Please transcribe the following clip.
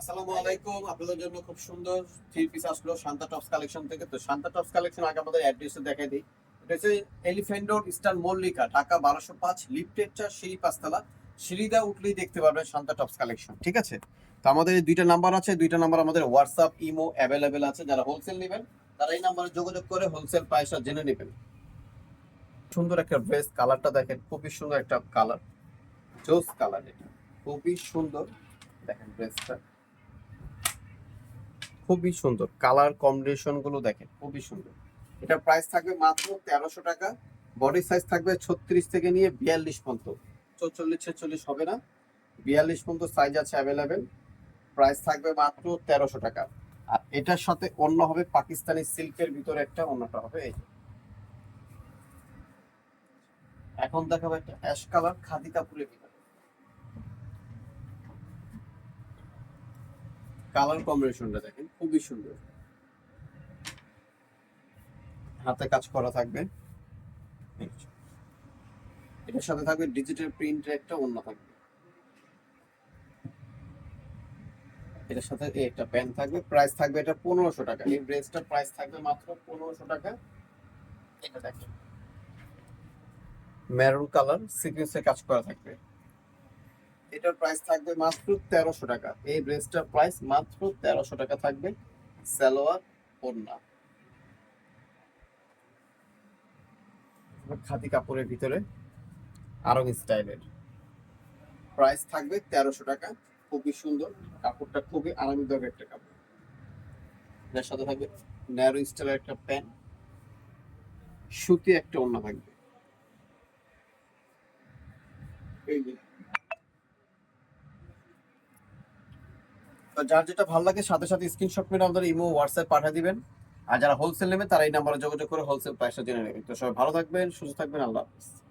আসসালামু আলাইকুম, আপনাদের জন্য খুব সুন্দর থ্রি পিস আসলো শান্তা টপস কালেকশন থেকে। তো শান্তা টপস কালেকশন আগে আমাদের অ্যাড্রেসে দেখাই দিই। এটা হচ্ছে এলিফ্যান্ট ইস্টার্ন মল্লিকা ঢাকা বারোশো পাঁচ লিফটেড চার সিঁড়ি পাঁচতলা সিঁড়িদা উঠলেই দেখতে পারবেন শান্তা টপস কালেকশন ঠিক আছে? তো আমাদের দুইটা নাম্বার আছে, দুইটা নাম্বার আমাদের হোয়াটসঅ্যাপ ইমো অ্যাভেলেবেল আছে। যারা হোলসেল নেবেন, তারা এই নাম্বারে যোগাযোগ করে হোলসেল প্রাইসটা জেনে নেবেন। সুন্দর একটা ড্রেস কালারটা দেখেন, খুবই সুন্দর একটা কালার জোস কালার এটা। খুবই সুন্দর। দেখেন ড্রেসটা খুবই সুন্দর। কালার কম্বিনেশনগুলো দেখেন, খুবই সুন্দর। এটা প্রাইস থাকবে মাত্র তেরোশো টাকা। বডি সাইজ থাকবে ছত্রিশ থেকে নিয়ে বিয়াল্লিশ পর্যন্ত। চৌচল্লিশ, ছেচল্লিশ হবে না। বিয়াল্লিশ পর্যন্ত সাইজ আছে অ্যাভেলেবেল প্রাইস থাকবে মাত্র তেরোশো টাকা। আর এটার সাথে অন্য হবে পাকিস্তানি সিল্কের ভিতরে একটা, অন্যটা হবে এই। এখন দেখাবো একটা অ্যাশ কালার খাদি কাপড়ের ভিতরে। কালার কম্বিনেশনটা দেখেন, খুবই সুন্দর। হাতে কাজ করা থাকবে। এটার সাথে থাকবে ডিজিটাল প্রিন্টের একটা অন্য থাকবে। এটার সাথে একটা প্যান্ট থাকবে প্রাইস থাকবে এটা পনেরোশো টাকা। এই ড্রেসটার প্রাইস থাকবে মাত্র পনেরোশো টাকা। এটা দেখেন। মেরুন কালার সিকুয়েন্সে কাজ করা থাকবে। এটার প্রাইস থাকবে মাত্র তেরোশো টাকা। এই ড্রেসটার প্রাইস মাত্র তেরোশো টাকা থাকবে সালোয়ার, ওড়না। খাদি কাপড়ের ভিতরে আরং স্টাইলের। প্রাইস থাকবে তেরোশো টাকা, খুবই সুন্দর। কাপড়টা খুবই আরামদায়ক একটা কাপড়। এর সাথে থাকবে ন্যারো স্টাইলের একটা প্যান্ট সুতি একটা ওড়না থাকবে। এই তো যার যেটা ভালো লাগে, সাথে সাথে স্ক্রিনশট মেরে আমাদের ইমো হোয়াটসঅ্যাপ পাঠিয়ে দিবেন। আর যারা হোলসেল নেবে, তারা এই নাম্বারে যোগাযোগ করে হোলসেল প্রাইসটা জেনে নেবেন তো সবাই ভালো থাকবেন, সুস্থ থাকবেন, আল্লাহ হাফিজ।